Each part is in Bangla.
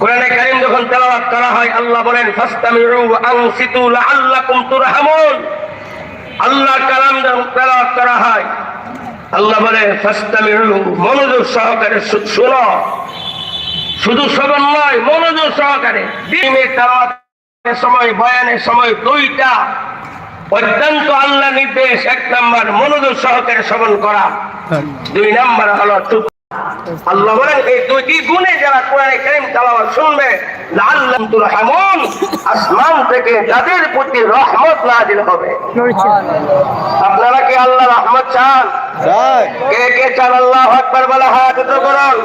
কোরআনে কারীম যখন তেলাওয়াত করা হয় আল্লাহ বলেন ফাস্তামিউ আনসিতু লাআল্লাকুম তুরহামুন। আল্লাহর কালাম যখন তেলাওয়াত করা হয় আল্লাহ বলে ফাস্তামিউ মনোযোগ সহকারে শোনো। শুধু শ্রবণ নয় মনোযোগ সহকারে। দিনের তেলাওয়াতের সময় বয়ানের সময় দুইটা। অত্যন্ত আল্লাহ নির্দেশ এক নাম্বার মনোযোগ সহকারে শ্রবণ করা। দুই নাম্বার হলো চুপ আল্লাহ বলেন এই দুইটি গুণে যারা কোরআনে কারীম তেলাওয়াত শুনবে লাআল্লাকুম তুরহামুন। আসমান থেকে তাদের প্রতি রহমত নাযিল হবে। আপনারা কি আল্লাহ রহমত চান? কে কে চান আল্লাহ আকবার বলে হাত উঁচু করুন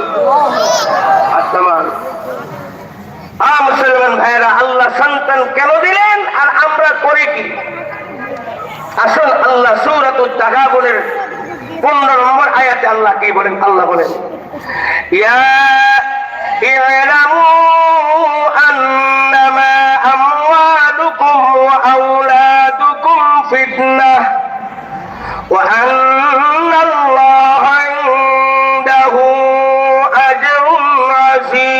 আসমান আ মুসলমান ভাইরা আল্লাহ সন্তান কেন দিলেন আর আমরা করি কি? আসল আল্লাহ সূরাতুত তাগাবুনের 15 নম্বর আয়াতে আল্লাহ কি বলেন আল্লাহ বলেন ইয়া ইলামু আন্নামা আমওয়ালুকুম ওয়া আওলাদুকুম ফিতনাহ وأن الله عنده أجر عظيم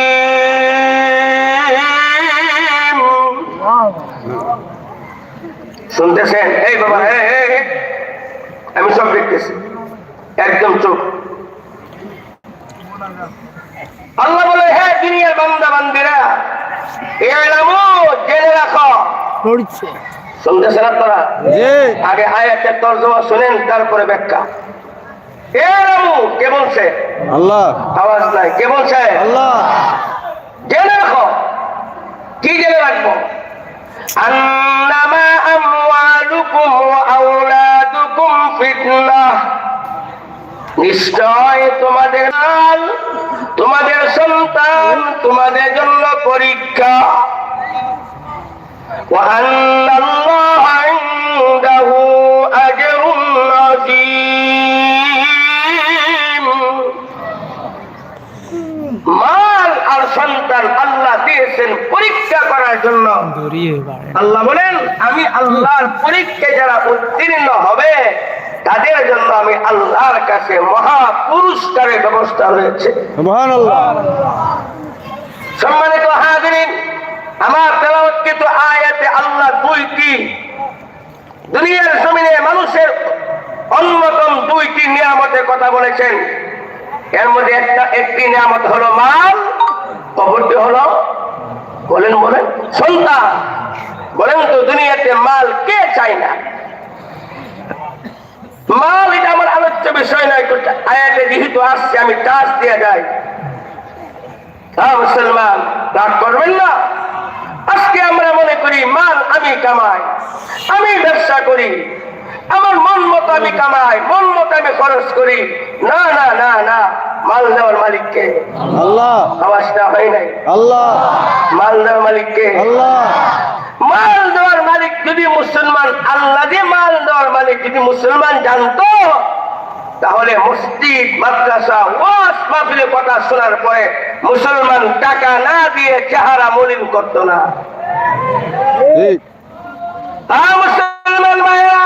শুনতেছেন এই বাবা এই, এই, এই। আমি সব দেখতেছি একদম চোখ আল্লাহ বলে হ্যাঁ দুনিয়ার বান্দা বান্দিরা এলামো জেনে রাখো। জি। আগে আয়াতের তর্জমা শুনেন তারপরে ব্যাখ্যা। এলামো কে বলছে আল্লাহ। আওয়াজ নাই। কে বলছে আল্লাহ। জেনে রাখো। কি জেনে রাখব? আন্নামা আমওয়ালুকুম ওয়া আওলাদুকুম ফিতনাহ। নিশ্চয় তোমাদের তোমাদের সন্তান তোমাদের জন্য পরীক্ষা। মাল আর সন্তান আল্লাহ দিয়েছেন পরীক্ষা করার জন্য। আল্লাহ বলেন আমি আল্লাহর পরীক্ষা যারা উত্তীর্ণ হবে তাদের জন্য আমি আল্লাহর কাছে মহা পুরস্কারের ব্যবস্থা রয়েছে। সম্মানিত হাজিরিন আমার তেলাওয়াতকৃত আয়াতে আল্লাহ দুইটি দুনিয়ার জমিনে মানুষের অন্যতম দুইটি নিয়ামতের কথা বলেছেন। এর মধ্যে একটা একটি নিয়ামত হলো মাল অপরটি হলো বলেন বলেন সন্তান। বলেন তো দুনিয়াতে মাল কে চায় না? মাল এটা আমার আলোচ্য বিষয় নয় আয়াতে যেহেতু আসছে, আমি টাচ দিয়ে যাই। হ্যাঁ মুসলমান, রাগ করবেন না। আজকে আমরা মনে করি, মাল আমি কামাই, আমি ব্যবসা করি, আমার মন মতো আমি কামাই, মন মতো আমি খরচ করি। না না না না। মাল দেওয়ার মালিককে আল্লাহ। আওয়াজটা হয় নাই। আল্লাহ। মাল দেওয়ার মালিককে আল্লাহ। মাল দেওয়ার মালিক যদি মুসলমান আল্লাহ যে মাল দেওয়ার মালিক যদি মুসলমান জানতো তাহলে মসজিদ মাদ্রাসা ওয়াজ মাহফিলের কথা শোনার পরে মুসলমান টাকা না দিয়ে চেহারা মলিন করতো না। মুসলমান ভাইরা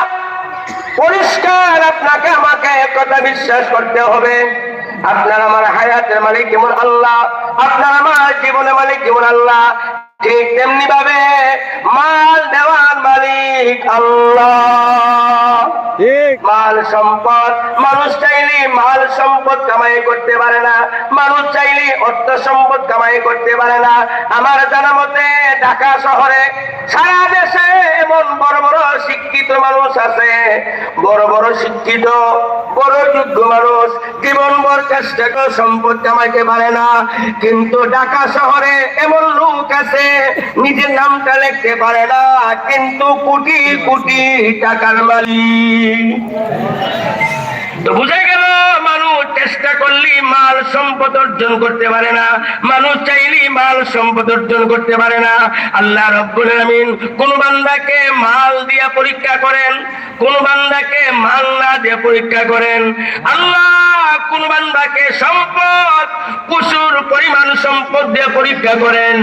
পরিষ্কার আপনাকে আমাকে এক কথা বিশ্বাস করতে হবে। আপনার আমার হায়াতের মালিক যেমন আল্লাহ আপনার আমার জীবনের মালিক যেমন আল্লাহ ঠিক তেমনি ভাবে মাল দেওয়ার মালিক আল্লাহ। মাল সম্পদ মানুষ চাইলে মাল সম্পদ কামাই করতে পারে না মানুষ চাইলে অর্থ সম্পদ কামাই করতে পারে না। আমার জানা মতে ঢাকা শহরে সারা দেশে এমন বড় শিক্ষিত মানুষ আছে, বড় বড় শিক্ষিত, বড় যোগ্য মানুষ। জীবন বর চেষ্টা করে সম্পদ কামাইতে পারে না। কিন্তু ঢাকা শহরে এমন লোক আছে, নিজের নামটা লিখতে পারে না। কিন্তু কোটি কোটি টাকার মালিক। বুঝে গেল? চেষ্টা করলি মাল সম্পদ অর্জন করতে পারে না। মানুষ চাইলি মাল সম্পদ অর্জন করতে পারে না। আল্লাহ রব্বুল আলামিন কোন বান্দাকে মাল দিয়া পরীক্ষা করেন, কোন বান্দাকে মাল না দিয়ে পরীক্ষা করেন। আল্লাহ কোন বান্দাকে সম্পদ প্রচুর পরিমাণ সম্পদ দিয়ে পরীক্ষা করেন।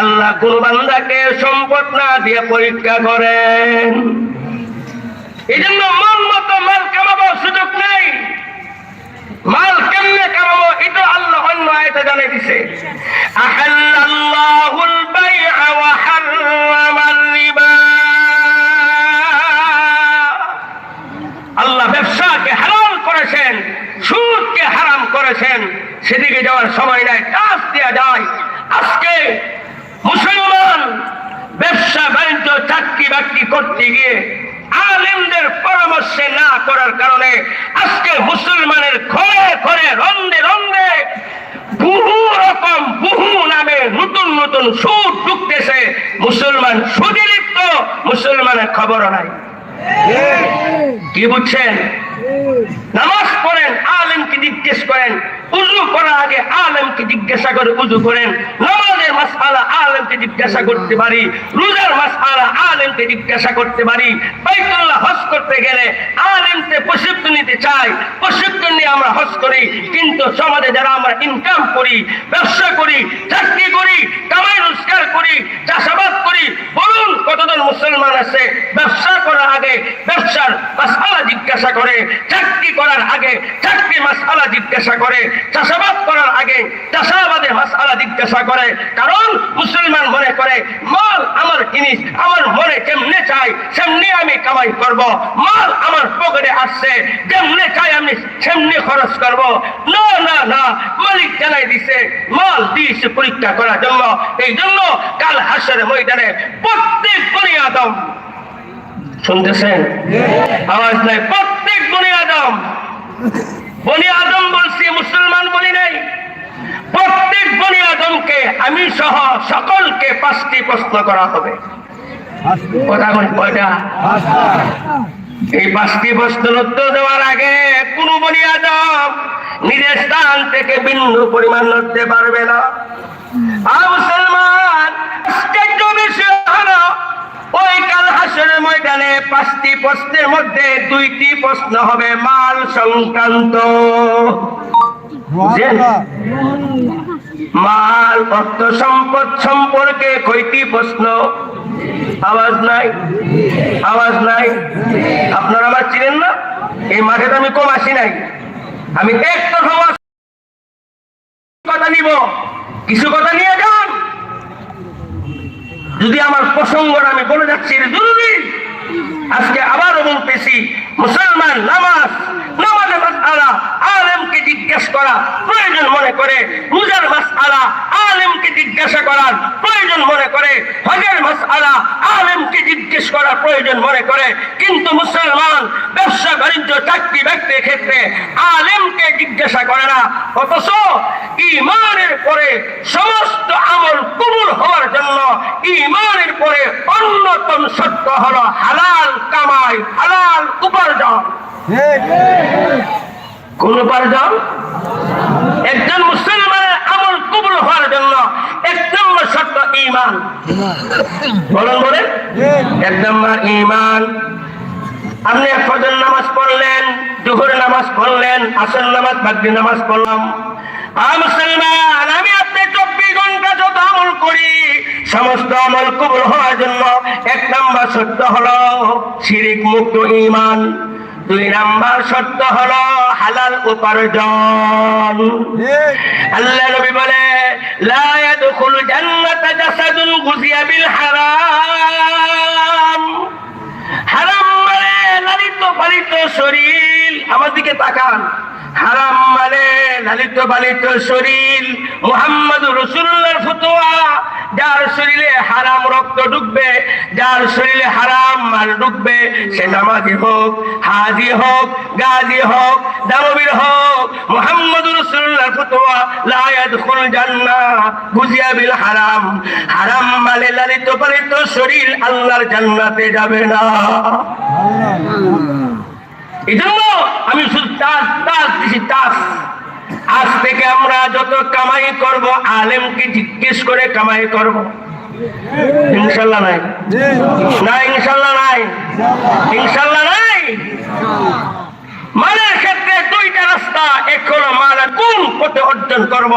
আল্লাহ কোন বান্দাকে সম্পদ না দিয়ে পরীক্ষা করেন। এই জন্য মন মতো মাল কামাবার সুযোগ নেই। মাল কেমনে কামাবো? এটা আল্লাহ অন্য আয়তে জানিয়ে দিছে। আহাল্লাল্লাহুল বাইআ ওয়া হারামাল রিবা। আল্লাহ ব্যবসাকে হারাম করেছেন, সুদকে হারাম করেছেন, সেদিকে যাওয়ার সময় নাই কাজ দেওয়া যায়। আজকে মুসলমান ব্যবসা, বাণিজ্য চাকরি বাকরি করতে গিয়ে আলেমদের পরামর্শে না করার কারণে আজকে মুসলমানের ঘরে ঘরে রন্দে রন্দে বহু রকম বহু নামে নতুন নতুন সুদ ঢুকতেছে। মুসলমান সুদে লিপ্ত মুসলমানের খবরও নাই। কি বুঝছেন? নামাজ পড়েন আলেমকে জিজ্ঞেস করেন উজু করার আগে আলেমকে জিজ্ঞাসা করে, উজু করেন। নামাজের মাসআলা আলেমকে জিজ্ঞাসা করতে পারি, রোজার মাসআলা আলেমকে জিজ্ঞাসা করতে পারি। বাইতুল্লাহ হজ করতে গেলে আলেমকে প্রশিক্ষণ নিতে চাই। প্রশিক্ষণ নিয়ে আমরা হজ করি, কিন্তু সমাজে যারা আমরা ইনকাম করি, ব্যবসা করি, চাকরি করি, কামাই রোজগার করি, চাষাবাদ করি, বলুন কতজন মুসলমান আছে? ব্যবসা করার আগে ব্যবসার মাসআলা জিজ্ঞাসা করে, চাকরি করার আগে চাকরি মাসআলা জিজ্ঞাসা করে চাষাবাদ করার আগে চাষাবাদের মাসআলা জিজ্ঞাসা করে কারণ মুসলমান মনে করে মাল আমার জিনিস আমার মনে কেমনে চাই সেমনি আমি কামাই করব। মাল আমার পকেটে আসছে কেমনে চাই আমি সেমনি খরচ করব। না না না মালিক জানাই দিছে মাল দিয়েছে পরীক্ষা করার জন্য। এই জন্য কাল হাসের ময়দানে প্রত্যেক বনি আদম শুনতেছেন আওয়াজ নাই প্রত্যেক বনি আদম বনি আদম বলছি মুসলমান বলি নাই। প্রত্যেক বনি আদমকে আমি সহ সকলকে পাঁচটি প্রশ্ন করা হবে। এই পাঁচটি প্রশ্নের উত্তর দেওয়ার আগে কোন বনি আদম নিজের স্থান থেকে বিন্দু পরিমাণ লড়তে পারবে না। আর মুসলমান ওই কাল হাসরের ময়দানে পাঁচটি প্রশ্নের মধ্যে দুইটি প্রশ্ন হবে মাল সংক্রান্ত। মাল অর্থ সম্পদ সম্পর্কে কয়টি প্রশ্ন? আওয়াজ নাই? আওয়াজ নাই? আপনারা আমার চিনেন না? এই মাঠে তো আমি কম আসি নাই। আমি একটা সমাজ কথা নিব। কিছু কথা নিয়ে যান। যদি আমার প্রসঙ্গটা আমি বলে যাচ্ছি আজকে আবারও বলতেছি মুসলমান নামাজ আলেমকে জিজ্ঞেস করে কিন্তু মুসলমান, ব্যবসা, বাণিজ্য, চাকরি, ব্যক্তির ক্ষেত্রে আলেমকে জিজ্ঞাসা করে না। অথচ ইমানের পরে সমস্ত আমল কবুল হওয়ার জন্য ইমানের পরে অন্যতম সত্য হলো হালাল কামাই, হালাল উপার্জন। কোন উপার্জন? একজন মুসলমানের আমল কবুল হওয়ার জন্য এক নম্বর শর্ত ইমান বলুন। বলে এক নম্বর ইমান আপনি ফজর নামাজ পড়লেন নামাজ পড়লেন, আসর নামাজ নামাজ পড়লাম। মুসলমান, আমি আপনি চব্বিশ ঘণ্টা যত আমল করি, সমস্ত আমল কবুল হওয়ার জন্য এক নাম্বার সত্য হলো শিরিক মুক্ত ইমান দুই নাম্বার সত্য হলো হালাল উপার্জন। আল্লাহ নবী বলে, লা ইয়াদখুল জান্নাতা জাসাদুন গুজিয়া বিল হারাম। হারাম মানে লালিত পালিত শরীর। আমার দিকে তাকান। হারাম মানে লালিত পালিত শরীর। মোহাম্মদ রসুল্লাহর ফতোয়া। যার শরীরে হারাম রক্ত ঢুকবে যার শরীরে হারাম মাল ঢুকবে সে নামাজি হোক হাজি হোক গাজী হোক দানবীর হোক মোহাম্মদ রসুল্লাহর ফতোয়া লায়াত খুল জান্না বুঝিয়া বিল হারাম। হারাম মালে লালিত পালিত শরীর আল্লাহর জান্নাতে যাবে না। এই জন্য আমি শুধু তাস তাস দিছি তাস। আজ থেকে আমরা যত কামাই করব, আলেমকে জিজ্ঞেস করে কামাই করব। ইনশাল্লাহ নাই। না, ইনশাল্লাহ নাই। ইনশাল্লাহ নাই। মানের ক্ষেত্রে দুইটা রাস্তা এখনও মানে কোন পথে অর্জন করব।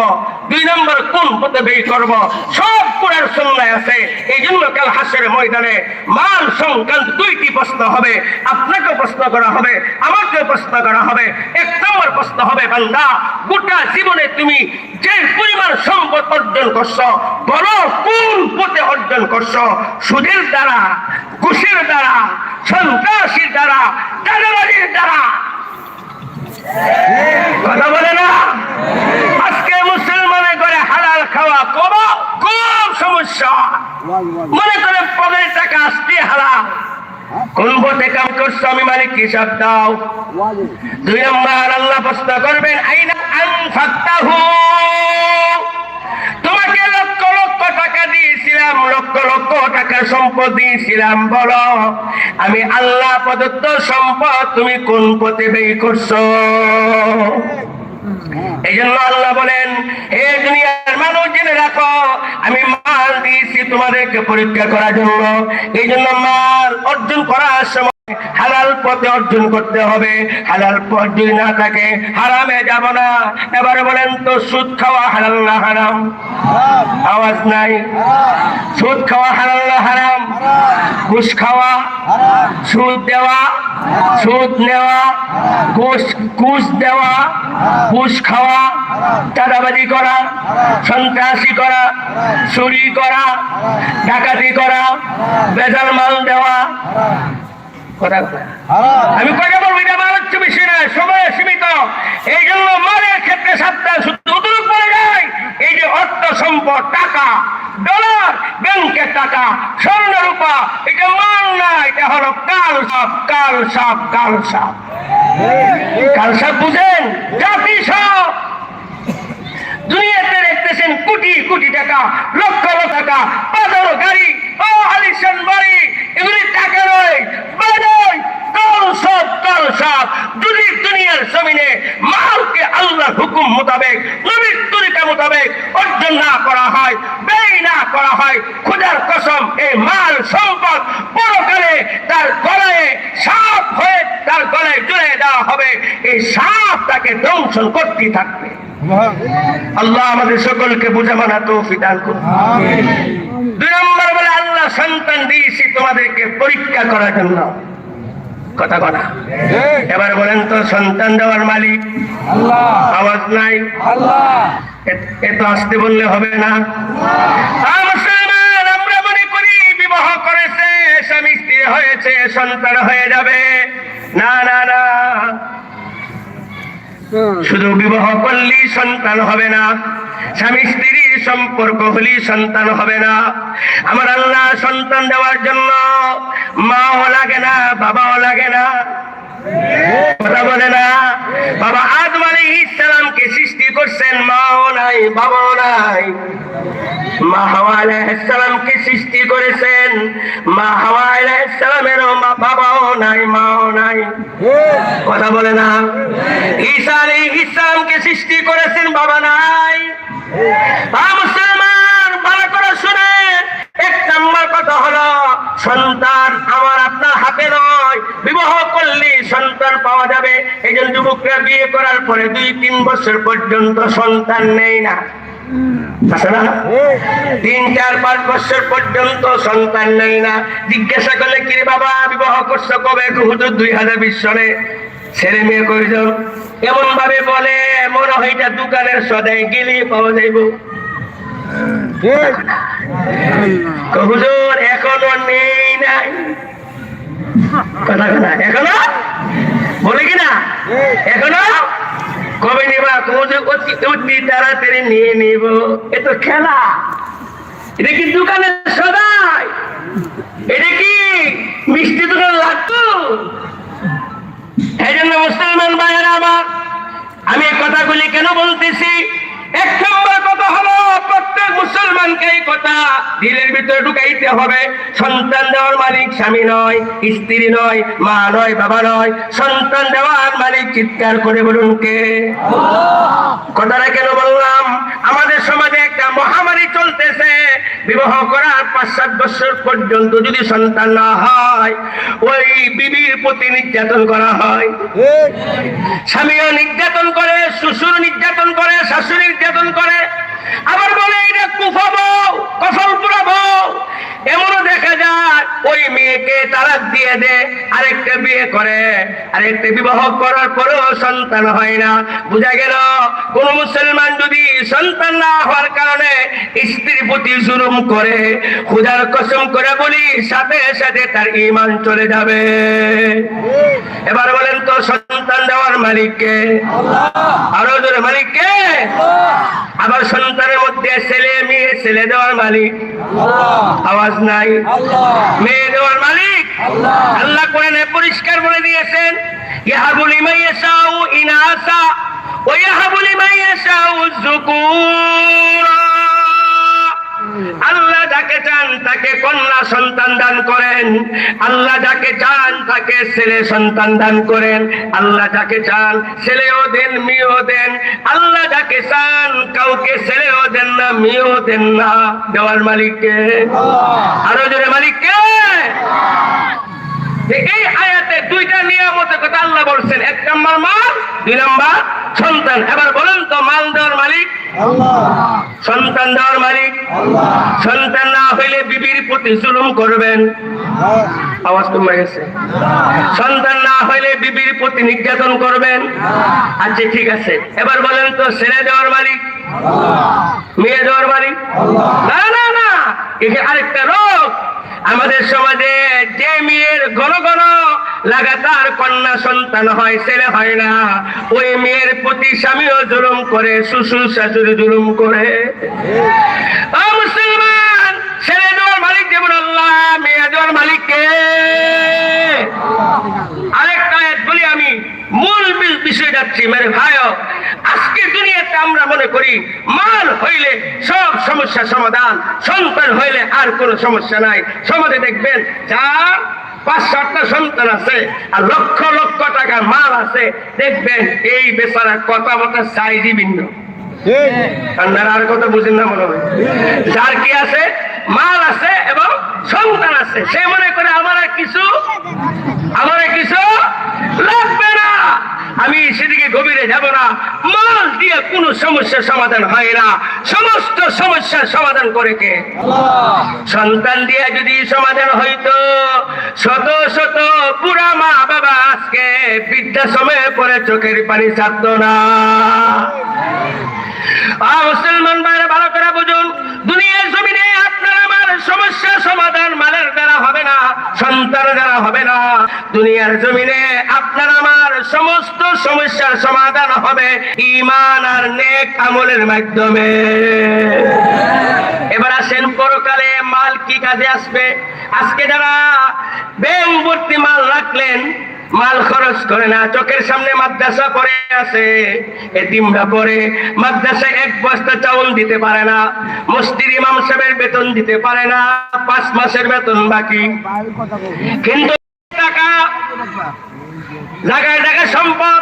দুই নম্বর কোন পথে ব্যয় করব? সব কোরআন সুন্নায় আছে। এই জন্য কাল হাসের ময়দানে মাল সংক্রান্ত দুইটি প্রশ্ন হবে। আপনাকে প্রশ্ন করা হবে আমাকে প্রশ্ন করা হবে। এক নম্বর প্রশ্ন হবে, বান্দা, গোটা জীবনে তুমি যে পরিমাণ সম্পদ অর্জন করছ, বলো কোন পথে অর্জন করছ? সুদের দ্বারা, ঘুষের দ্বারা, সন্ত্রাসীর দ্বারা চাঁদাবাজির দ্বারা। কথা বলে না? আজকে মুসলমানের করে হালাল খাওয়া কম খুব সমস্যা মনে করে পকেটের টাকা আসতে হালাল কোন পথে কাম করছ আমি মালিক হিসাব দাও? দুই নম্বর, আল্লাহ প্রশ্ন করবেন, আইনা আনফাক্তাহু। তোমাকে লক্ষ লক্ষ টাকা দিয়েছিলাম, লক্ষ লক্ষ টাকা সম্পদ দিয়েছিলাম, বলো, আমি আল্লাহ প্রদত্ত সম্পদ তুমি কোন পথে ব্যয় করছ? এই জন্য আল্লাহ বলেন হে দুনিয়ার মানুষ জেনে রাখো আমি মাল দিয়েছি তোমাদেরকে পরীক্ষা করার জন্য। এই জন্য মাল অর্জন করার সময় হালাল পথে অর্জন করতে হবে। হালাল পথ যদি না থাকে হারামে যাব না। এবারে বলেন তো সুদ খাওয়া হালাল না হারাম? আওয়াজ নাই। সুদ খাওয়া হালাল না হারাম? ঘুষ খাওয়া? সুদ দেওয়া? সুদ নেওয়া, ঘুষ ঘুষ দেওয়া, ঘুষ খাওয়া, চাঁদাবাজি করা, সন্ত্রাসী করা, চুরি করা, ডাকাতি করা, বেজাল মাল দেওয়া কথা কথা। আমি কয়টা বলব এটা আমার হচ্ছে বেশি নয় সময় সীমিত। এই জন্য মালের ক্ষেত্রে সাতটা শুধু পড়ে যায় এই যে অর্থ সম্পদ টাকা ডলার ব্যাংকের টাকা স্বর্ণ রূপা এটা মাল না এটা হলো কাল সাপ কাল সাপ কাল সাপ কাল সাপ বুঝেন? জাতি সাপ দুনিয়াতে দেখতেছেন কোটি কোটি টাকা লক্ষ লক্ষ টাকা বাজারো গাড়ি ও আলিশান বাড়ি টাকা নয় বাজার কাল সব কাল সব। যদি দুনিয়ার জমিনে মালকে আল্লাহর হুকুম মোতাবেক নবীর তরিকা মোতাবেক অর্জন না করা হয় ব্যয় না করা হয়। খোদার কসম এই মাল সম্পদ পরকালে তার গলায় সাপ হয়ে তার গলায় জুড়ে দেওয়া হবে। এই সাপ তাকে দংশন করতেই থাকবে। আল্লাহ আমাদের সকলকে বুঝা মানা দান করুন দুই নম্বর বলে আল্লাহ সন্তান দিয়েছি তোমাদেরকে পরীক্ষা করার জন্য। কথা কথা এবার বলেন তো সন্তান দেওয়ার মালিক? আওয়াজ নাই? এ- এত আসতে বললে হবে না? আমরা মনে করি বিবাহ করেছে স্বামী স্ত্রী হয়েছে সন্তান হয়ে যাবে। না না না। শুধু বিবাহ করলেই সন্তান হবে না, স্বামী স্ত্রীর সম্পর্ক হলেই সন্তান হবে না। আমার আল্লাহ সন্তান দেওয়ার জন্য মাও লাগে না, বাবাও লাগে না। কথা বলে না, বাবা আদম ইসলামকে সৃষ্টি করছেন, মাও নাই, বাবাও নাই। মা হাওয়া সৃষ্টি করেছেন? মা হাওয়া আলাইহিসসালামেরও মা বাবাও নাই, মাও নাই। কথা বলে না? ঈসা আলাইহিস ইসলামকে সৃষ্টি করেছেন, বাবা নাই? মুসলমান, ভালো করে শুনে। এক কথা হলো, সন্তান আমার আপনার হাতে নয়। বিবাহ করলে সন্তান পাওয়া যাবে। এই জন্য যুবকরা বিয়ে করার পরে দুই, তিন বছর পর্যন্ত সন্তান নেই না। তিন, চার, পাঁচ বছর পর্যন্ত সন্তান নেই না। জিজ্ঞাসা করলে কি রে বাবা, বিবাহ করছ কবে? হুজুর, দুই হাজার বিশ সালে ছেলে মেয়ে কয়জন? এমন ভাবে বলে, মনে হয় এটা দোকানের সদাই গেলে পাওয়া যাইব। হুজুর, এখনও নেই নাই কথা কথা, এখনও? বলে কিনা এখনও? কবে নিবা? অতি তাড়াতাড়ি নিয়ে নিব। এ তো খেলা। এটা কি দোকানে সদাই? এটা কি মিষ্টি দোকান লাগতো এই জন্য মুসলমান ভাইয়েরা আমার, আমি কথাগুলি কেন বলতেছি? এক নম্বর কথা হলো প্রত্যেক মুসলমানকে এই কথা দিলের ভিতরে ঢুকাইতে হবে। সন্তান দেওয়ার মালিক স্বামী নয় স্ত্রী নয় মা নয় বাবা নয়। সন্তান দেওয়ার মালিক চিৎকার করে বলুন কে? কথাটা কেন বললাম? আমাদের সমাজে একটা মহামারী চলতেছে। বিবাহ করার পাঁচ সাত বছর পর্যন্ত যদি সন্তান না হয় ওই বিবির প্রতি নির্যাতন করা হয়। স্বামীও নির্যাতন করে শ্বশুর নির্যাতন করে শাশুড়ি নির্যাতন করে। আবার বলে এটা কুফা বউ কফল পুরা বউ। এমনও দেখা যায়, ওই মেয়েকে তালাক দিয়ে দে, আরেকটা বিয়ে করে। আরেকটা বিবাহ করার পরেও সন্তান হয় না। বোঝা গেল, কোন মুসলমান যদি সন্তান না হওয়ার কারণে স্ত্রীর প্রতি জুলুম করে, খুদার কসম করে বলি, সাথে সাথে তার ইমান চলে যাবে। এবার বলেন তো, সন্তান দেওয়ার মালিককে? আরও জোরে, মালিককে? আবার সন্তানের মধ্যে ছেলে মেয়ে ছেলে দেওয়ার মালিক। আওয়াজ নাই। মেয়ে দেওয়ার মালিক। আল্লাহ। কোরআনে পরিষ্কার বলে দিয়েছেন ইয়াহাবুল ইমাইয়াশাউ ইনাসা ওয়া ইয়াহাবুল ইমাইয়াশাউ যুকুরা। আল্লাহ যাকে চান তাকে কন্যা সন্তান দান করেন। আল্লাহ যাকে চান তাকে ছেলে সন্তান দান করেন। আল্লাহ যাকে চান ছেলেও দেন মেয়েও দেন। চান কাউকে ছেলেও দেন না মেয়েও দেন না। দেওয়ার মালিককে। আরও জোরে মালিককে। এই আয়াতে দুইটা নিয়ামতের কথা আল্লাহ বলছেন। এক নম্বর মাল দুই নম্বর সন্তান। এবার বলেন তো মাল দেওয়ার মালিক? সন্তান দেওয়ার মালিক? সন্তান না হইলে বিবির প্রতি জুলুম করবেন। আওয়াজ কমে গেছে। সন্তান না হইলে বিবির প্রতি নির্যাতন করবেন। আচ্ছা ঠিক আছে। এবার বলেন তো ছেড়ে দেওয়ার মালিক? মেয়ে দেওয়ার মালিক? না না না। এখানে আরেকটা রোগ। আমাদের সমাজে যে মেয়ের ঘন ঘন লাগাতার কন্যা সন্তান হয়, ছেলে হয় না। ওই মেয়ের প্রতি স্বামীও জুলুম করে, শ্বশুর শাশুড়ি জুলুম করে। মুসলমান, ছেলে দেওয়ার মালিক যেমন আল্লাহ, মেয়ে দেওয়ার মালিক কে আরেকটা বলি আমি, মূল বিষয় যাচ্ছি মেরে ভাই আজকে দুনিয়াতে আমরা মনে করি, মাল হইলে সব সমস্যা সমাধান, সন্তান হইলে আর কোনো সমস্যা নাই। সমাজে দেখবেন যার পাঁচ সাতটা সন্তান আছে আর লক্ষ লক্ষ টাকার মাল আছে দেখবেন এই বেচারা কথাবার্তা সাইজই ভিন্ন। ঠিক আপনারা আর কথা বুঝেন না মনে হয়? যার কি আছে? মাল আছে এবং সন্তান আছে। সে মনে করে আমার কিছু আমার কিছু লাগবে আমি সেদিকে গভীরে যাব না। মাল দিয়ে কোনো সমস্যার সমাধান হয় না। সমস্ত সমস্যার সমাধান করে কে? সন্তান দিয়ে যদি সমাধান হইতো শত শত পুরা মা বাবা আজকে বৃদ্ধাশ্রমে পরে চোখের পানি ছাড়ত না। মুসলমান ভাইরা ভালো করে বুঝুন দুনিয়ার জমিনে সমস্যা সমাধান মালের দ্বারা হবে না সন্তান দ্বারা হবে না। দুনিয়ার জমিনে আপনার আমার সমস্ত সমস্যার সমাধান হবে ইমান আর নেক আমলের মাধ্যমে। এবার আসেন পরকালে মাল কি কাজে আসবে? আজকে যারা ব্যাংক ভর্তি মাল রাখলেন মাল খরচ করে না, চোখের সামনে মাদ্রাসা পরে আছে। এতিমরা পড়ে, মাদ্রাসা এক বস্তা চাউল দিতে পারে না, মসজিদ ইমাম সাহেবের বেতন দিতে পারে না, পাঁচ মাসের বেতন বাকি। কিন্তু টাকা, জায়গায় জায়গায় সম্পদ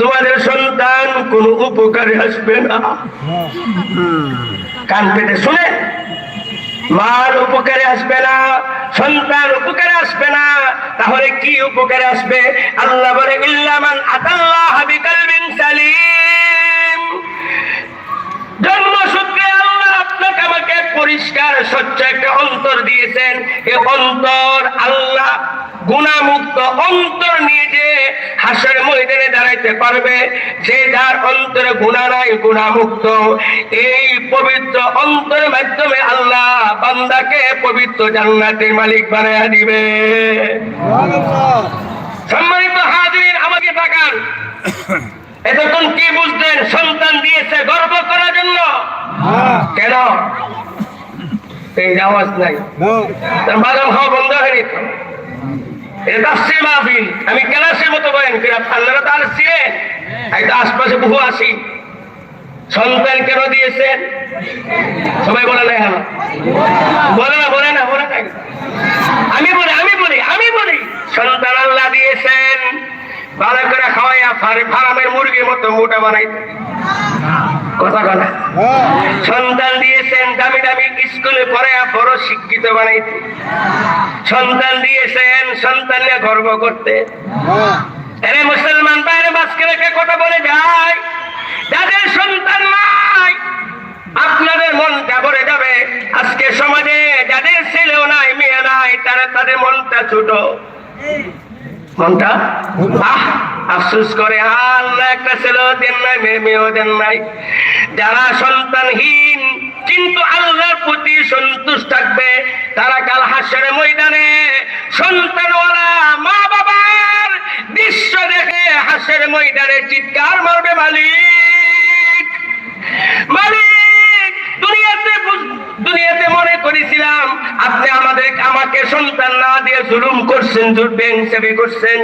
তোমাদের সন্তান কোন উপকারে আসবে না। কান পেতে শুনে মাল উপকারে আসবে না সন্তান উপকারে আসবে না তাহলে কি উপকারে আসবে? আল্লাহ বলে ইল্লামান আতাল্লাহ সালিম। জন্মসূত্রে আল্লাহ আপনাকে আমাকে পরিষ্কার স্বচ্ছ একটা অন্তর দিয়েছেন। এ অন্তর গুণামুক্ত অন্তর নিয়ে যে হাসের ময়দানে দাঁড়াইতে পারবে যে যার অন্তরে গুণা নাই গুণামুক্ত। এই পবিত্র অন্তরের মাধ্যমে আল্লাহ বান্দাকে পবিত্র জান্নাতের মালিক বানায় দিবে। সম্মানিত হাজির আমাকে তাকান এতক্ষণ কি বুঝলেন সন্তান দিয়েছে গর্ব করার জন্য? কেন? এই আওয়াজ নাই। তার বাদাম খাওয়া বন্ধ হয়নি আমি ক্লাসের মতো বলেন কিনা আপনারা তো আর ছিলেন আশপাশে বহু আসি সন্তান কেন দিয়েছেন সবাই বলে না কেন বলে না বলে না, বলে আমি বলি আমি বলি আমি বলি, সন্তান আল্লাহ দিয়েছেন। ভালো করে খাওয়াইয়া ফার- ফার্মের মুরগির মতো মোটা বানাইতে। কথা কথা সন্তান দিয়েছেন দামি দামি স্কুলে পড়ে বড় শিক্ষিত বানাইতে সন্তান দিয়েছেন সন্তান নিয়ে গর্ব করতে। এরে মুসলমান বাইরে মাঝকে রেখে কথা বলে যায় যাদের সন্তান নাই আপনাদের মনটা ভরে যাবে। আজকে সমাজে যাদের ছেলেও নাই মেয়ে নাই তারা তাদের মনটা ছোট। মনটা? আহ আফসোস করে আল্লাহ একটা ছেলেও দেন নাই মেয়ে মেয়েও দেন নাই। যারা সন্তানহীন, কিন্তু আল্লাহর প্রতি সন্তুষ্ট থাকবে, তারা কাল হাসের ময়দানে সন্তানওয়ালা মা বাবার দৃশ্য দেখে হাসের ময়দানে চিৎকার মারবে মালিক। মালিক দুনিয়াতে দুনিয়াতে মনে করেছিলাম আপনি আমাদের আমাকে সন্তান না দিয়ে জুলুম করছেন দুর্বেন সেবি করছেন।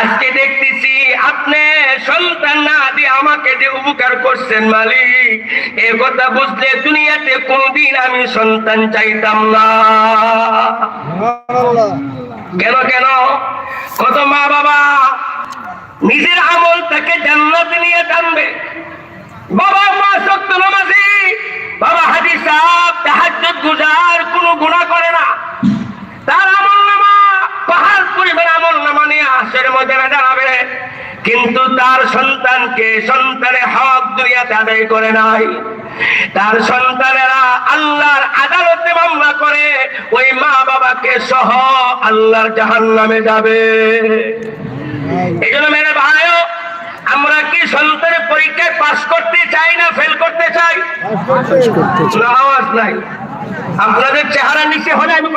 আজকে দেখতেছি আপনি সন্তান না দিয়ে আমাকে যে উপকার করছেন মালিক এ কথা বুঝলে দুনিয়াতে কোনদিন আমি সন্তান চাইতাম না। কেন কেন? কত মা বাবা নিজের আমল তাকে জান্নাত নিয়ে টানবে। বাবা মা সত্য নামাজি বাবা হাজি সাহেব তাহাজ্জুদ গুজার কোনো গুনাহ করে না। তার আমল নামা পাহাড় পরিমাণ আমল নামা নিয়ে আসের মধ্যে দাঁড়াবে। কিন্তু তার সন্তানকে সন্তানে হক দুনিয়াতে আদায় করে নাই। তার সন্তানেরা আল্লাহর আদালতে মামলা করে ওই মা বাবাকে সহ আল্লাহর জাহান্নামে যাবে। এই জন্য মেরে ভাইও আমরা কি সন্তানের পরীক্ষায় পাস করতে চাই না ফেল করতে চাই? না আওয়াজ নাই। আপনাদের চেহারা নিচে হলে আমি